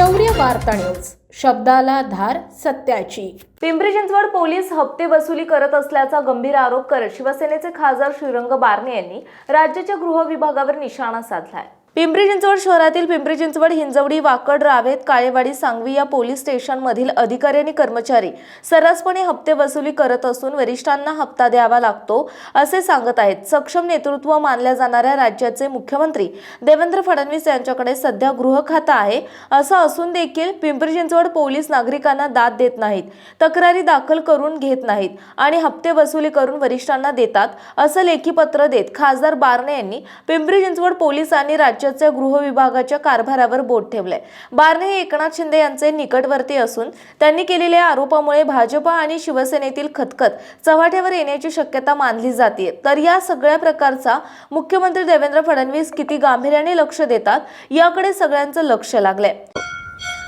शौर्य वार्ता न्यूज. शब्दाला धार सत्याची. पिंपरी चिंचवड पोलीस हप्ते वसुली करत असल्याचा गंभीर आरोप करत शिवसेनेचे खासदार श्रीरंग बारणे यांनी राज्याच्या गृह विभागावर निशाणा साधलाय. पिंपरी चिंचवड शहरातील पिंपरी चिंचवड हिंजवडी वाकड रावेत काळेवाडी सांगवी या पोलीस स्टेशनमधील अधिकारी आणि कर्मचारी सर्रासपणे हप्ते वसुली करत असून वरिष्ठांना हप्ता द्यावा लागतो असे सांगत आहेत. सक्षम नेतृत्व मानल्या जाणाऱ्या राज्याचे मुख्यमंत्री देवेंद्र फडणवीस यांच्याकडे सध्या गृह खातं आहे. असं असून देखील पिंपरी चिंचवड पोलीस नागरिकांना दाद देत नाहीत तक्रारी दाखल करून घेत नाहीत आणि हप्ते वसुली करून वरिष्ठांना देतात असं लेखी पत्र देत खासदार बारणे यांनी पिंपरी चिंचवड पोलीस आणि राज्याच्या गृह विभागाच्या कारभारावर बोट ठेवलंय. बारणे हे एकनाथ शिंदे यांचे निकटवर्ती असून त्यांनी केलेल्या आरोपामुळे भाजपा आणि शिवसेनेतील खतखत चव्हाट्यावर येण्याची शक्यता मानली जाते तर या सगळ्या प्रकारचा मुख्यमंत्री देवेंद्र फडणवीस किती गांभीर्याने लक्ष देतात याकडे सगळ्यांचं लक्ष लागलंय.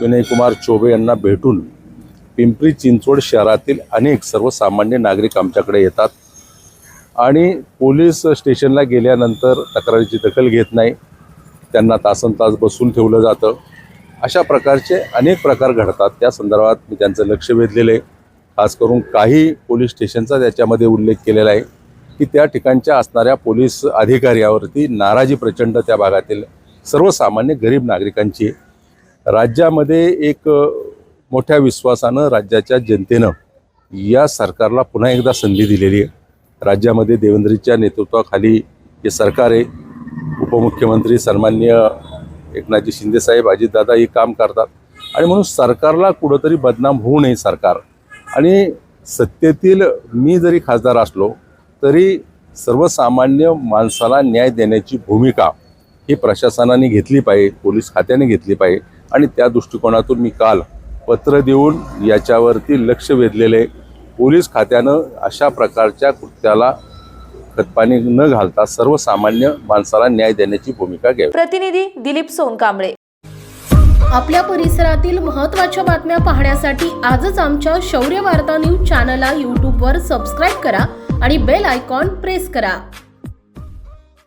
विनय कुमार चोबे यांना भेटून पिंपरी चिंचवड शहरातील अनेक सर्वसामान्य नागरिक आमच्याकडे येतात आणि पोलीस स्टेशनला गेल्यानंतर तक्रारीची दखल घेत नाही. त्यांना तासन तास बसून ठेवलं जातं. अशा प्रकारचे अनेक प्रकार घडतात. त्या संदर्भात मी त्यांचं लक्ष वेधलेलं आहे. खास करून काही पोलीस स्टेशनचा त्याच्यामध्ये उल्लेख केलेला आहे की त्या ठिकाणच्या असणाऱ्या पोलीस अधिकाऱ्यावरती नाराजी प्रचंड त्या भागातील सर्वसामान्य गरीब नागरिकांची राज्यामध्ये एक मोठ्या विश्वासानं राज्याच्या जनतेनं या सरकारला पुन्हा एकदा संधी दिलेली आहे. राज्यामध्ये देवेंद्रीच्या नेतृत्वाखाली हे सरकार आहे उपमुख्यमंत्री सन्मान्य एकनाथजी शिंदेसाहेब अजितदादा हे काम करतात. आणि म्हणून सरकारला कुठंतरी बदनाम होऊ नये सरकार. आणि सत्तेतील मी जरी खासदार असलो तरी सर्वसामान्य माणसाला न्याय देण्याची भूमिका ही प्रशासनाने घेतली पाहिजे पोलीस खात्याने घेतली पाहिजे. आणि त्या दृष्टिकोनातून मी काल पत्र देऊन याच्यावरती लक्ष वेधलेले पोलीस खात्यानं अशा प्रकारच्या कृत्याला खतपाणी न घालता सर्वसामान्य माणसाला न्याय देण्याची भूमिका घ्यावी. प्रतिनिधी दिलीप सोनकांबळे. आपल्या परिसरातील महत्त्वाच्या बातम्या पाहण्यासाठी आजच आमच्या शौर्य वार्ता न्यूज चॅनलला यूट्यूबवर सबस्क्राईब करा आणि बेल आयकॉन प्रेस करा.